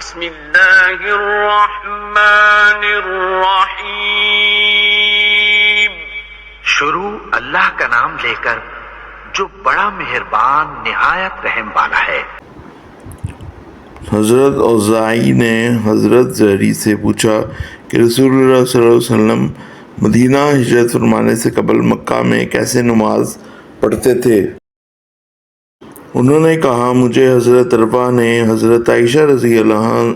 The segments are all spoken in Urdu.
بسم الله الرحمن الرحيم. شروع اللہ کا نام لے کر جو بڑا مہربان نہایت رحم والا ہے۔ حضرت اوزائی نے حضرت زہری سے پوچھا کہ رسول اللہ صلی اللہ علیہ وسلم مدینہ ہجرت فرمانے سے قبل مکہ میں کیسے نماز پڑھتے تھے؟ انہوں نے کہا، مجھے حضرت عرفہ نے حضرت عائشہ رضی اللہ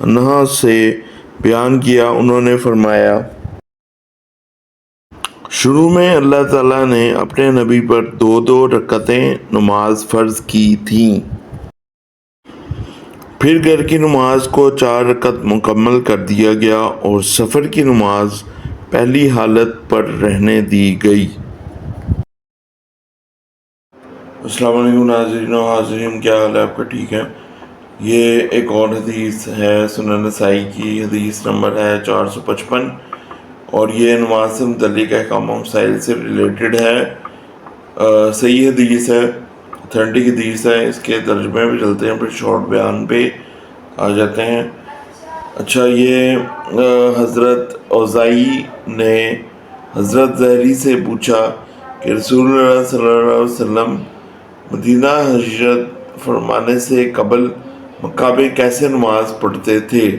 عنہ سے بیان کیا، انہوں نے فرمایا، شروع میں اللہ تعالیٰ نے اپنے نبی پر دو دو رکعتیں نماز فرض کی تھیں۔ پھر گھر کی نماز کو چار رکعت مکمل کر دیا گیا اور سفر کی نماز پہلی حالت پر رہنے دی گئی۔ السلام علیکم ناظرین و حاضرین کیا حال ہے؟ آپ کا ٹھیک ہے یہ ایک اور حدیث ہے سنن نسائی کی حدیث نمبر ہے چار سو پچپن اور یہ نماز سے متعلق احکام و مسائل سے ریلیٹڈ ہے۔ آ، صحیح حدیث ہے اتھینٹک حدیث ہے۔ اس کے ترجمے پہ چلتے ہیں پھر شارٹ بیان پہ آ جاتے ہیں۔ اچھا یہ آ، حضرت اوزائی نے حضرت زہری سے پوچھا کہ رسول اللہ صلی اللہ علیہ وسلم مدینہ ہجرت فرمانے سے قبل مکہ میں کیسے نماز پڑھتے تھے؟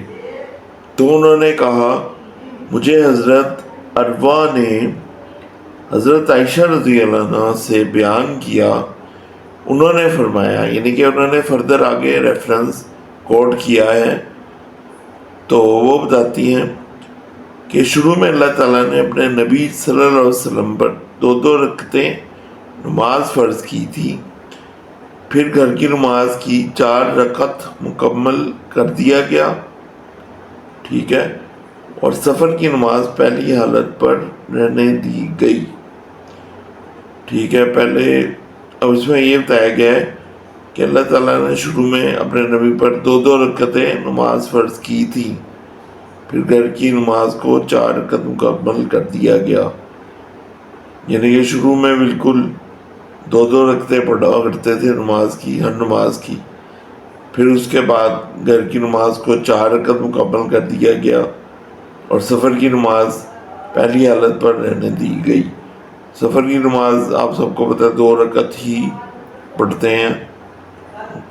تو انہوں نے کہا، مجھے حضرت اروا نے حضرت عائشہ رضی اللہ عنہ سے بیان کیا۔ انہوں نے فرمایا یعنی کہ انہوں نے فردر آگے ریفرنس کوٹ کیا ہے۔ تو وہ بتاتی ہیں کہ شروع میں اللہ تعالیٰ نے اپنے نبی صلی اللہ علیہ وسلم پر دو دو رکعتیں نماز فرض کی تھی۔ پھر گھر کی نماز کی چار رکعت مکمل کر دیا گیا۔ ٹھیک ہے؟ اور سفر کی نماز پہلی حالت پر رہنے دی گئی۔ ٹھیک ہے؟ پہلے اب اس میں یہ بتایا گیا ہے کہ اللہ تعالیٰ نے شروع میں اپنے نبی پر دو دو رکعتیں نماز فرض کی تھی۔ پھر گھر کی نماز کو چار رکعت مکمل کر دیا گیا۔ یعنی کہ شروع میں بالکل دو دو رکھتے پڑھا کرتے تھے نماز کی، ہر نماز کی۔ پھر اس کے بعد گھر کی نماز کو چار رکعت مکمل کر دیا گیا اور سفر کی نماز پہلی حالت پر رہنے دی گئی۔ سفر کی نماز آپ سب کو پتہ ہے، دو رکعت ہی پڑھتے ہیں،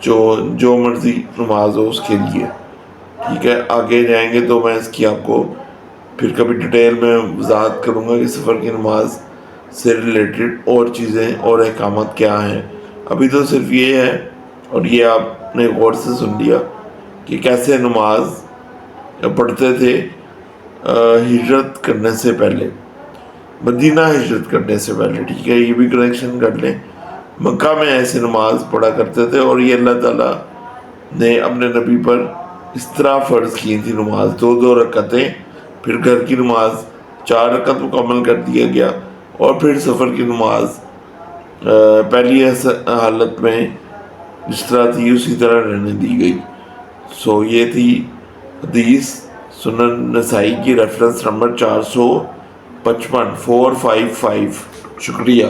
جو جو مرضی نماز ہو اس کے لیے۔ ٹھیک ہے، آگے جائیں گے تو میں اس کی آپ کو پھر کبھی ڈیٹیل میں وضاحت کروں گا کہ سفر کی نماز سے ریلیٹڈ اور چیزیں اور احکامات کیا ہیں۔ ابھی تو صرف یہ ہے اور یہ آپ نے غور سے سن لیا کہ کیسے نماز پڑھتے تھے ہجرت کرنے سے پہلے، مدینہ ہجرت کرنے سے پہلے، ٹھیک ہے، یہ بھی کریکشن کر لیں۔ مکہ میں ایسے نماز پڑھا کرتے تھے اور یہ اللہ تعالیٰ نے اپنے نبی پر اس طرح فرض کی تھی نماز، دو دو رکعتیں، پھر گھر کی نماز چار رکعت مکمل کر دیا گیا۔ اور پھر سفر کی نماز پہلی حالت میں جس طرح تھی اسی طرح رہنے دی گئی۔ سو یہ تھی حدیث سنن نسائی کی ریفرنس نمبر چار سو پچپن فور فائیو فائیو شکریہ۔